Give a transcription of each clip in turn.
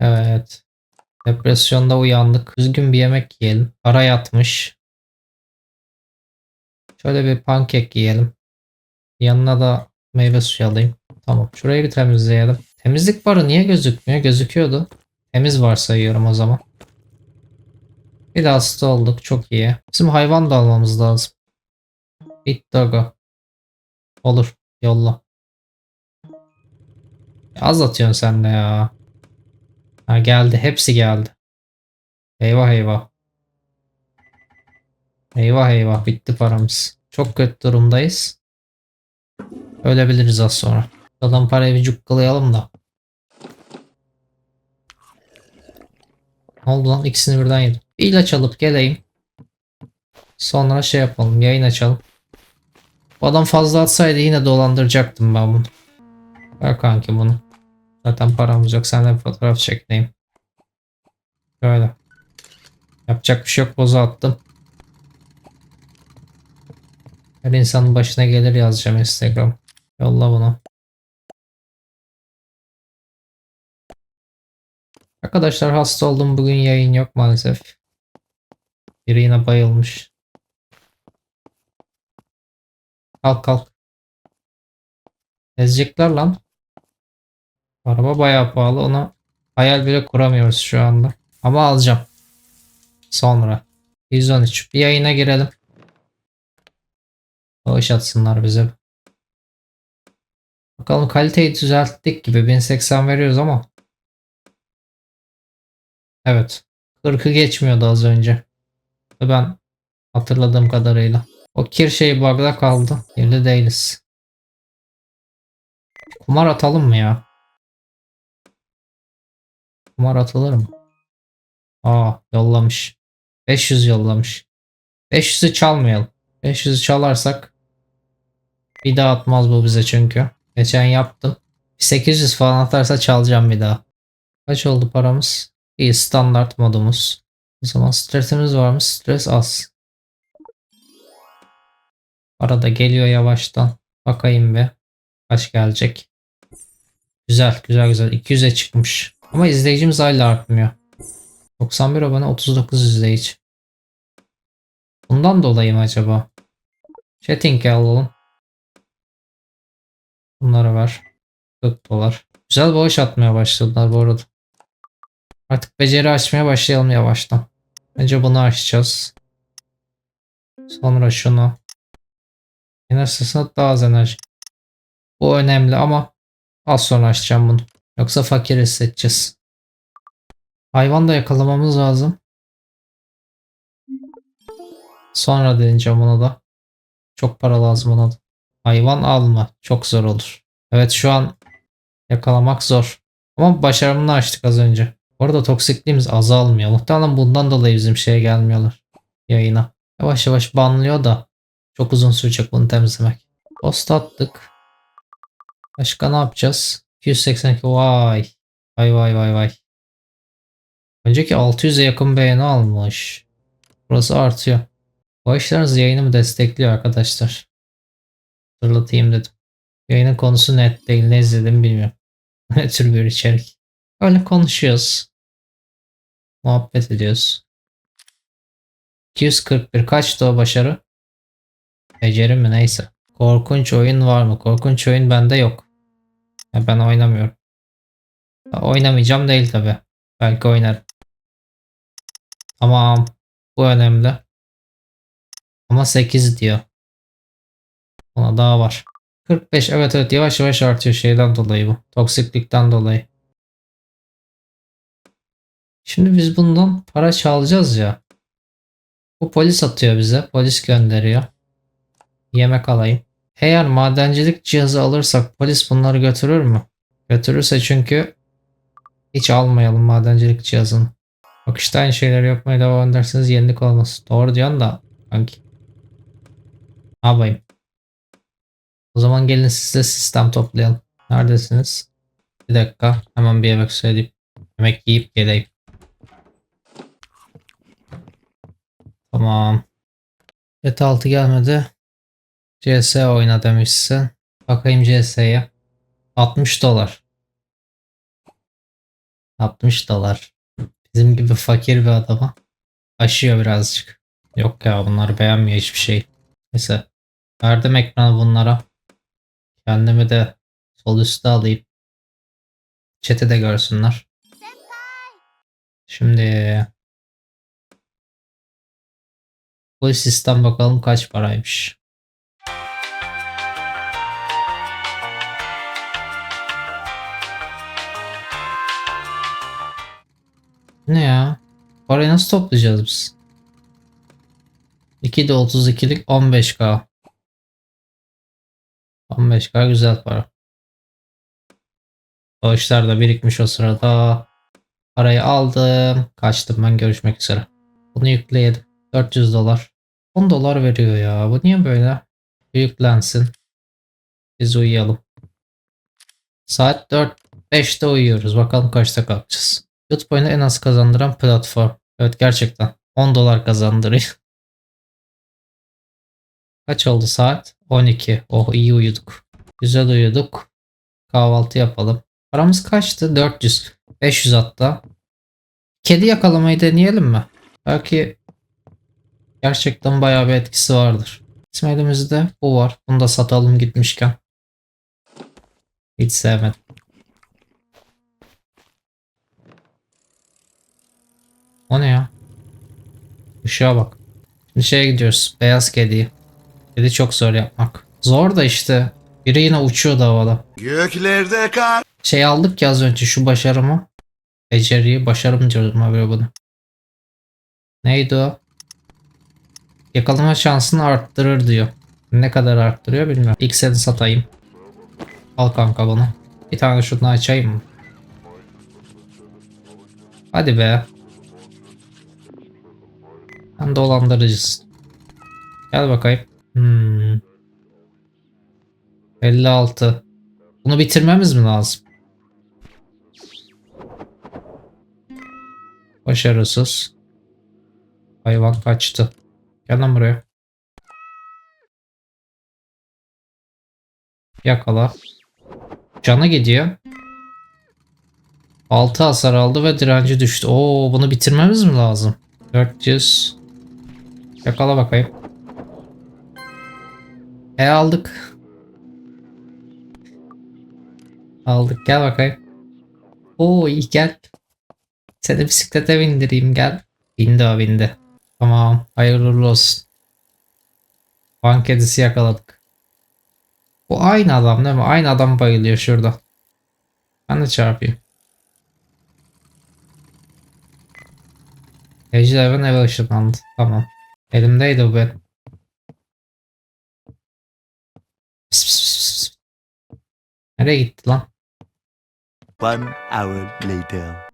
Evet. Depresyonda uyandık. Düzgün bir yemek yiyelim. Para yatmış. Şöyle bir pankek yiyelim. Yanına da meyve suyu alayım. Tamam. Şurayı bir temizleyelim. Temizlik barı niye gözükmüyor? Gözüküyordu. Temiz varsayıyorum o zaman. Bir de hasta olduk. Çok iyi. Bizim hayvan da almamız lazım. Bit doggo. Olur. Yolla. Az atıyorsun sen de ya. Ha geldi. Hepsi geldi. Eyvah eyvah. Eyvah eyvah. Bitti paramız. Çok kötü durumdayız. Ölebiliriz az sonra. Adam parayı bir cukkalayalım da. Ne oldu lan? İkisini birden yedim. Bir ilaç alıp geleyim. Sonra şey yapalım. Yayın açalım. Bu adam fazla atsaydı yine dolandıracaktım ben bunu. Ver kanki bunu. Zaten paramız yok. Sen de bir fotoğraf çekeyim. Böyle. Yapacak bir şey yok. Boza attım. Her insanın başına gelir yazacağım Instagram. Yolla bunu. Arkadaşlar hasta oldum. Bugün yayın yok maalesef. Biri yine bayılmış. Kalk kalk. Ezecekler lan. Araba bayağı pahalı. Ona hayal bile kuramıyoruz şu anda. Ama alacağım. Sonra. 113. Bir yayına girelim. Bağış atsınlar bize. Bakalım kaliteyi düzelttik gibi. 1080 veriyoruz ama. Evet. 40'ı geçmiyordu az önce. Ben hatırladığım kadarıyla. O kir şey bug'da kaldı. Yerli değiliz. Kumar atalım mı ya? Kumar atılır mı? Aa yollamış. 500 yollamış. 500'ü çalmayalım. 500'ü çalarsak bir daha atmaz bu bize çünkü. Geçen yaptım. 800 falan atarsa çalacağım bir daha. Kaç oldu paramız? İyi standart modumuz. O zaman stresimiz var mı? Stres az. Arada geliyor yavaştan. Bakayım bir. Kaç gelecek? Güzel güzel güzel. 200'e çıkmış. Ama izleyicimiz hala artmıyor. 91 abone 39 izleyici. Bundan dolayı mı acaba? Chatting'e alalım. Bunları ver. 40 dolar. Güzel bağış atmaya başladılar bu arada. Artık beceri açmaya başlayalım yavaştan. Önce bunu açacağız. Sonra şunu. Enerji sınıf daha az enerji. Bu önemli ama az sonra açacağım bunu. Yoksa fakir hissedeceğiz. Hayvan da yakalamamız lazım. Sonra deneyeceğim ona da. Çok para lazım ona da. Hayvan alma. Çok zor olur. Evet şu an yakalamak zor. Ama başarımını açtık az önce. Bu arada toksikliğimiz azalmıyor. Muhtemelen bundan dolayı bizim şeye gelmiyorlar. Yayına. Yavaş yavaş banlıyor da çok uzun sürecek bunu temizlemek. Post attık. Başka ne yapacağız? 282 vay. Vay vay vay vay. Önceki 600'e yakın beğeni almış. Burası artıyor. Bu işleriniz yayınımı destekliyor arkadaşlar. Hatırlatayım dedim. Yayının konusu net değil. Ne izledim bilmiyorum. ne tür bir içerik. Öyle konuşuyoruz. Muhabbet ediyoruz. 241 kaçtı o başarı? Beceri mi neyse. Korkunç oyun var mı? Korkunç oyun bende yok. Ya ben oynamıyorum. Ya oynamayacağım değil tabi. Belki oynarım. Tamam. Bu önemli. Ama 8 diyor. Ona daha var. 45 evet evet yavaş yavaş artıyor şeyden dolayı bu. Toksiklikten dolayı. Şimdi biz bundan para çalacağız ya. Bu polis atıyor bize. Polis gönderiyor. Yemek alayım. Eğer madencilik cihazı alırsak polis bunları götürür mü? Götürürse çünkü hiç almayalım madencilik cihazını. Bak işte aynı şeyleri yapmaya devam ederseniz yenilik olmaz. Doğru diyorsun da sanki. Ne yapayım? O zaman gelin sizle sistem toplayalım. Neredesiniz? Bir dakika. Hemen bir yemek söyleyip yemek yiyip geleyim. Tamam. Et 6 gelmedi. CS oyna demişsin. Bakayım CS'ye. 60 dolar. 60 dolar. Bizim gibi fakir bir adama aşıyor birazcık. Yok ya bunlar beğenmiyor hiçbir şey. Neyse. Verdim ekranı bunlara. Kendimi de sol üstte alayım. Chat'i de görsünler. Şimdi bu sistem bakalım kaç paraymış. Ne ya? Parayı nasıl toplayacağız biz? 2 de 32'lik 15k. 15k güzel para. Bağışlar da birikmiş o sırada. Parayı aldım. Kaçtım ben görüşmek üzere. Bunu yükleyelim. 400 dolar. 10 dolar veriyor ya. Bu niye böyle? Yüklensin. Biz uyuyalım. Saat 4 5'te uyuyoruz. Bakalım kaçta kalkacağız. Oyunu en az kazandıran platform. Evet gerçekten. 10 dolar kazandırıyor. Kaç oldu saat? 12. Oh iyi uyuduk. Güzel uyuduk. Kahvaltı yapalım. Paramız kaçtı? 400. 500 hatta. Kedi yakalamayı deneyelim mi? Belki gerçekten bayağı bir etkisi vardır. Bizim elimizde bu var. Bunu da satalım gitmişken. Hiç sevmedim. O ne ya? Işığa bak. Şimdi şeye gidiyoruz. Beyaz kediyi. Kedi çok zor yapmak. Zor da işte. Biri yine uçuyordu havada. Göklerde kar. Şey aldık ya az önce şu başarımı. Beceriyi başarım diyorum abi bunu. Neydi o? Yakalama şansını arttırır diyor. Ne kadar arttırıyor bilmiyorum. İlk seni satayım. Al kanka bunu. Bir tane şunu açayım mı? Hadi be. Sen dolandırıcısın. Gel bakayım. Hmm. 56. Bunu bitirmemiz mi lazım? Başarısız. Hayvan kaçtı. Gel lan buraya. Yakala. Canı gidiyor. 6 hasar aldı ve direnci düştü. Oo bunu bitirmemiz mi lazım? 400. Yakala bakayım. E aldık. Aldık gel bakayım. Oo iyi gel. Seni bisiklete bindireyim gel. Bindi o bindi. Tamam hayırlı olsun. Van kedisi yakaladık. Bu aynı adam değil mi? Aynı adam bayılıyor şurada. Ben de çarpayım. Ejderhan eve ışınlandı. Tamam. Elimdeydi o benim. Pıs pıs pıs pıs. Nereye gitti lan? One hour later.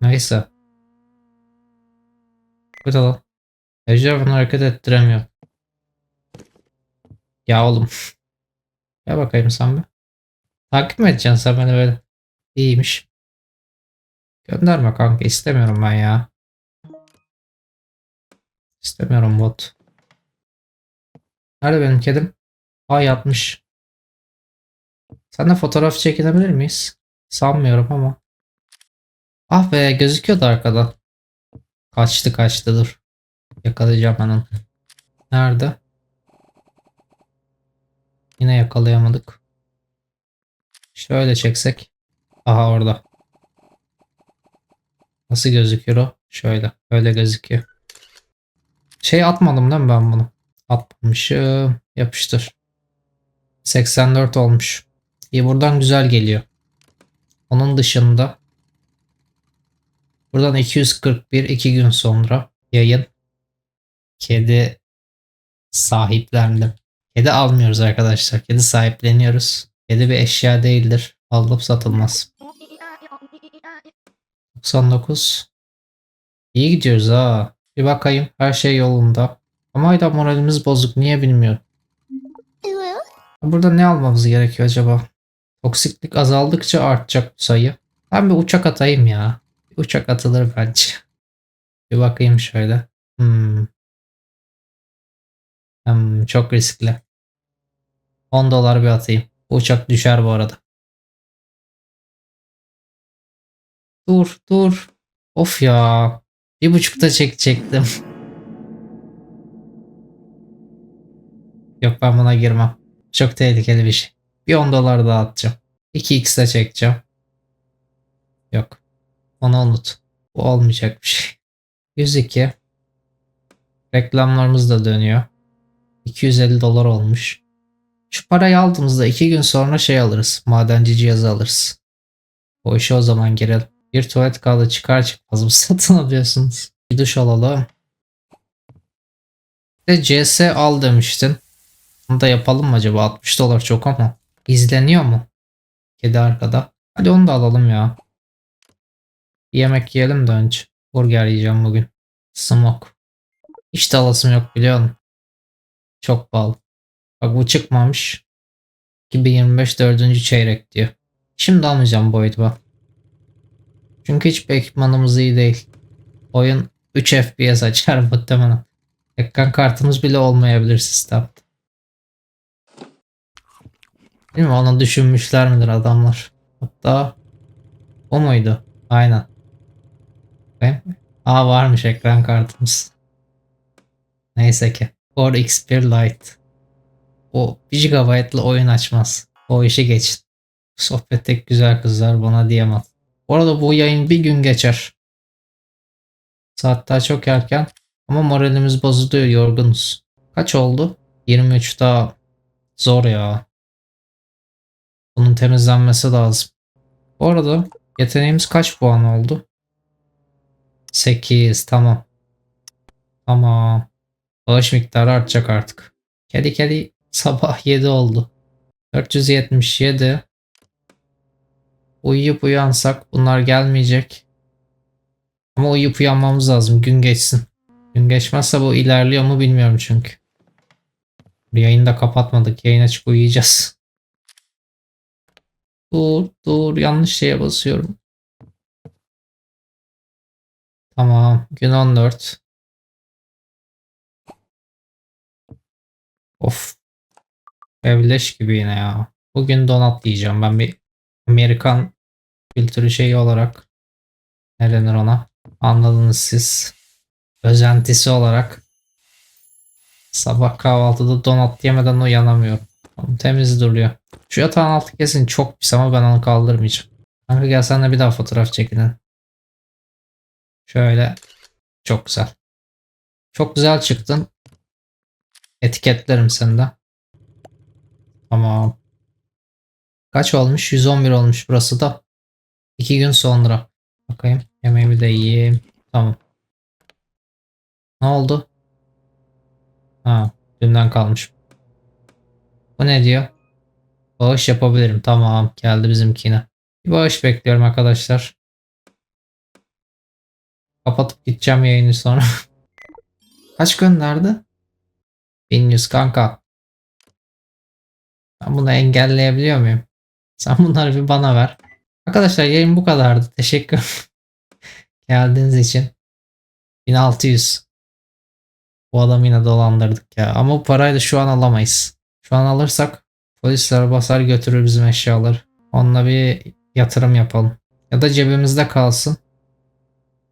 Neyse. Bu da lan. Ejder bunu hareket ettiremiyor. Ya oğlum. Gel bakayım sen bir. Takip mi edeceksin sen beni böyle? İyiymiş. Gönderme kanka istemiyorum ben ya. İstemiyorum bot. Nerede benim kedim? Ay yatmış. Sen de fotoğraf çekinebilir miyiz? Sanmıyorum ama. Ah be gözüküyordu arkada. Kaçtı kaçtı dur. Yakalayacağım ben. Nerede? Yine yakalayamadık. Şöyle çeksek. Aha orada. Nasıl gözüküyor o? Şöyle. Öyle gözüküyor. Şey atmadım değil mi ben bunu? Atmamışım. Yapıştır. 84 olmuş. İyi buradan güzel geliyor. Onun dışında buradan 241 2 gün sonra yayın kedi sahiplendim. Kedi almıyoruz arkadaşlar. Kedi sahipleniyoruz. Kedi bir eşya değildir. Alıp satılmaz. 99 İyi gidiyoruz ha. Bir bakayım. Her şey yolunda. Ama hala moralimiz bozuk. Niye bilmiyorum. Burada ne almamız gerekiyor acaba? Toksiklik azaldıkça artacak bu sayı. Ben bir uçak atayım ya. Bir uçak atılır bence. Bir bakayım şöyle. Hmm. Hmm, çok riskli. 10 dolar bir atayım. Uçak düşer bu arada. dur dur. Of ya. Bir buçukta çekecektim. Yok ben buna girmem. Çok tehlikeli bir şey. Bir 10 dolar daha atacağım. 2x'de çekeceğim. Yok. Onu unut. Bu olmayacak bir şey. 102. Reklamlarımız da dönüyor. 250 dolar olmuş. Şu parayı aldığımızda 2 gün sonra şey alırız. Madenci cihazı alırız. O işe o zaman girelim. Bir tuvalet kağıdı çıkar çıkmaz mı satın alıyorsunuz? Bir duş alalım. Bir De CS al demiştin. Bunu da yapalım mı acaba? 60 dolar çok ama. İzleniyor mu? Kedi arkada. Hadi onu da alalım ya. Bir yemek yiyelim de önce. Burger yiyeceğim bugün. Smoke. Hiç de alasım yok biliyor musun? Çok pahalı. Bak bu çıkmamış. 2025 dördüncü çeyrek diyor. Şimdi almayacağım bu oyunu. Çünkü hiçbir ekipmanımız iyi değil. Oyun 3 FPS açar muhtemelen. Ekran kartımız bile olmayabilir sistemde. Mi? Onu düşünmüşler midir adamlar? Hatta o muydu? Aynen. Bakayım. Aa varmış ekran kartımız. Neyse ki. Core X1 Lite. O 1 GB'lı oyun açmaz. O işi geçin. Sohbette güzel kızlar bana diyemez. Bu arada bu yayın bir gün geçer. Saat daha çok erken. Ama moralimiz bozuluyor yorgunuz. Kaç oldu? 23 daha zor ya. Bunun temizlenmesi lazım. Bu arada yeteneğimiz kaç puan oldu? 8 tamam. Tamam. Bağış miktarı artacak artık. Kedi kedi sabah 7 oldu. 477. Uyuyup uyansak bunlar gelmeyecek. Ama uyuyup uyanmamız lazım. Gün geçsin. Gün geçmezse bu ilerliyor mu bilmiyorum çünkü. Yayını da kapatmadık. Yayın açık uyuyacağız. Dur dur yanlış şeye basıyorum. Tamam. Gün 14. Of. Evleş gibi yine ya. Bugün donat yiyeceğim. Ben bir Amerikan kültürü şeyi olarak ne denir ona? Anladınız siz. Özentisi olarak sabah kahvaltıda donat yemeden uyanamıyorum. Ama Temiz duruyor. Şu yatağın altı kesin çok pis ama ben onu kaldırmayacağım. Kanka gel senle bir daha fotoğraf çekinelim. Şöyle. Çok güzel. Çok güzel çıktın. Etiketlerim seni de. Tamam. Kaç olmuş? 111 olmuş burası da. 2 gün sonra. Bakayım. Yemeğimi de yiyeyim. Tamam. Ne oldu? Ha, dünden kalmış. Bu ne diyor? Bağış yapabilirim. Tamam. Geldi bizimkine. Bir bağış bekliyorum arkadaşlar. Kapatıp gideceğim yayını sonra. Kaç gönderdi? 1100 kanka. Ben bunu engelleyebiliyor muyum? Sen bunları bir bana ver. Arkadaşlar yayın bu kadardı. Teşekkür geldiğiniz için. 1600. Bu adamı yine dolandırdık ya. Ama bu parayı da şu an alamayız. Şu an alırsak polisler basar götürür bizim eşyaları. Onunla bir yatırım yapalım. Ya da cebimizde kalsın.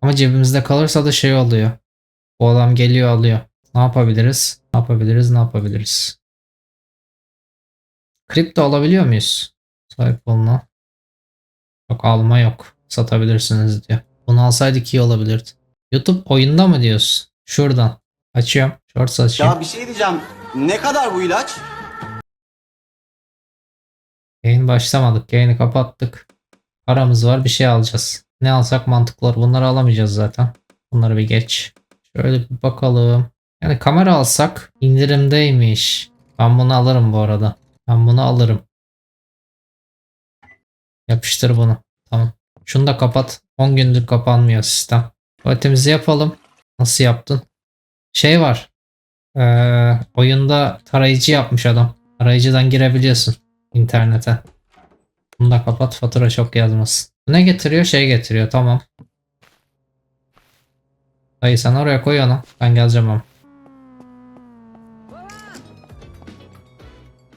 Ama cebimizde kalırsa da şey oluyor. Bu adam geliyor alıyor. Ne yapabiliriz? Ne yapabiliriz? Ne yapabiliriz? Kripto alabiliyor muyuz? Sahip olma. Yok alma yok. Satabilirsiniz diyor. Bunu alsaydık iyi olabilirdi. YouTube oyunda mı diyorsun? Şuradan. Açıyorum. Shorts açayım. Ya bir şey diyeceğim. Ne kadar bu ilaç? Yayın başlamadık. Yayını kapattık. Paramız var bir şey alacağız. Ne alsak mantıklı olur. Bunları alamayacağız zaten. Bunları bir geç. Şöyle bir bakalım. Yani kamera alsak indirimdeymiş. Ben bunu alırım bu arada. Ben bunu alırım. Yapıştır bunu. Tamam. Şunu da kapat. 10 gündür kapanmıyor sistem. Tuvaletimizi yapalım. Nasıl yaptın? Şey var. Ee, oyunda tarayıcı yapmış adam. Tarayıcıdan girebiliyorsun internete. Bunu da kapat fatura çok yazmasın. Ne getiriyor? Şey getiriyor tamam. Dayı sen oraya koy onu. Ben geleceğim ama.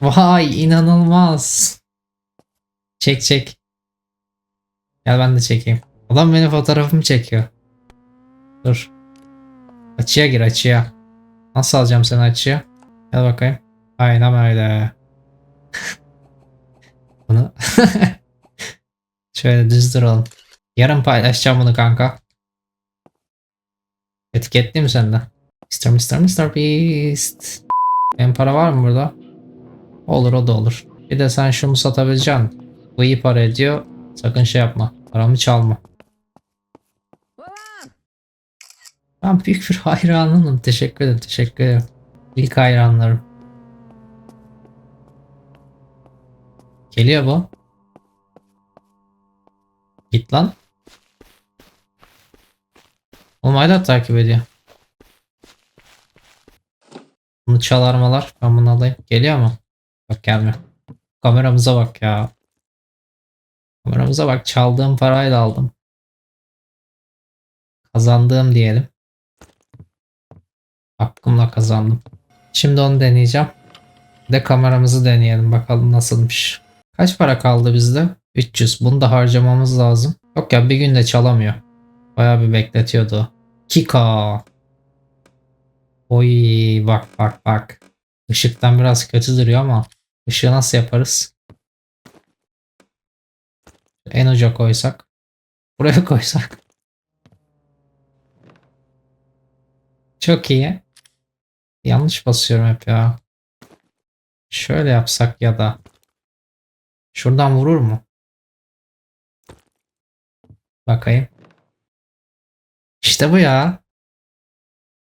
Vay inanılmaz. Çek çek. Gel ben de çekeyim. Adam benim fotoğrafımı çekiyor. Dur. Açıya gir açıya. Nasıl alacağım seni açıya? Gel bakayım. Aynen öyle. Bunu şöyle düz duralım. Yarın paylaşacağım bunu kanka. Etiketleyeyim mi senden? Mr. Mr. Mr. Beast. Benim para var mı burada? Olur o da olur. Bir de sen şunu satabileceksin. Bu iyi para ediyor. Sakın şey yapma. Paramı çalma. Ben büyük bir hayranınım. Teşekkür ederim. Teşekkür ederim. İlk hayranlarım. Geliyor bu. Git lan. Oğlum hala takip ediyor. Bunu çalarmalar. Ben bunu alayım. Geliyor mu? Bak gelmiyor. Kameramıza bak ya. Kameramıza bak. Çaldığım parayla aldım. Kazandığım diyelim. Hakkımla kazandım. Şimdi onu deneyeceğim. De kameramızı deneyelim. Bakalım nasılmış. Kaç para kaldı bizde? 300. Bunu da harcamamız lazım. Yok ya bir günde çalamıyor. Bayağı bir bekletiyordu. 2K. Oy bak bak bak. Işıktan biraz kötü duruyor ama ışığı nasıl yaparız? En uca koysak. Buraya koysak. Çok iyi. Yanlış basıyorum hep ya. Şöyle yapsak ya da. Şuradan vurur mu? Bakayım. İşte bu ya.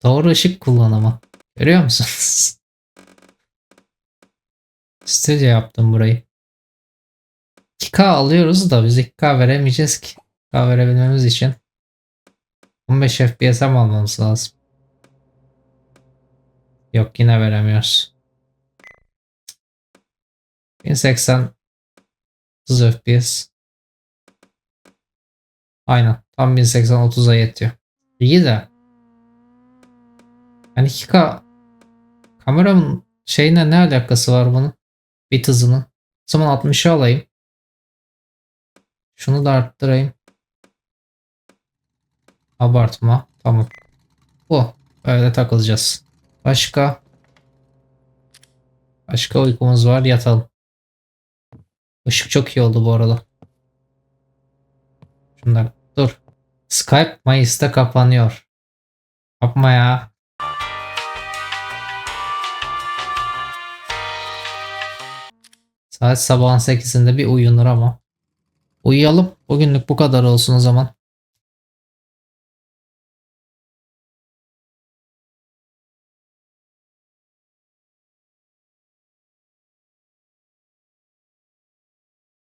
Doğru ışık kullanımı. Görüyor musunuz? Stüdyo yaptım burayı. 2K alıyoruz da biz 2K veremeyeceğiz ki. 2K verebilmemiz için 15 FPS'e mi almamız lazım? Yok yine veremiyoruz. 1080 30 FPS. Aynen. Tam 1080 30'a yetiyor. İyi de. Yani 2K kameramın şeyine ne alakası var bunun? Bit hızının. O zaman 60'ı alayım. Şunu da arttırayım. Abartma. Tamam. Bu. Öyle takılacağız. Başka? Başka uykumuz var. Yatalım. Işık çok iyi oldu bu arada. Şunlar. Dur. Skype Mayıs'ta kapanıyor. Yapma ya. Saat sabahın 8'inde bir uyunur ama. Uyuyalım. Bugünlük bu kadar olsun o zaman.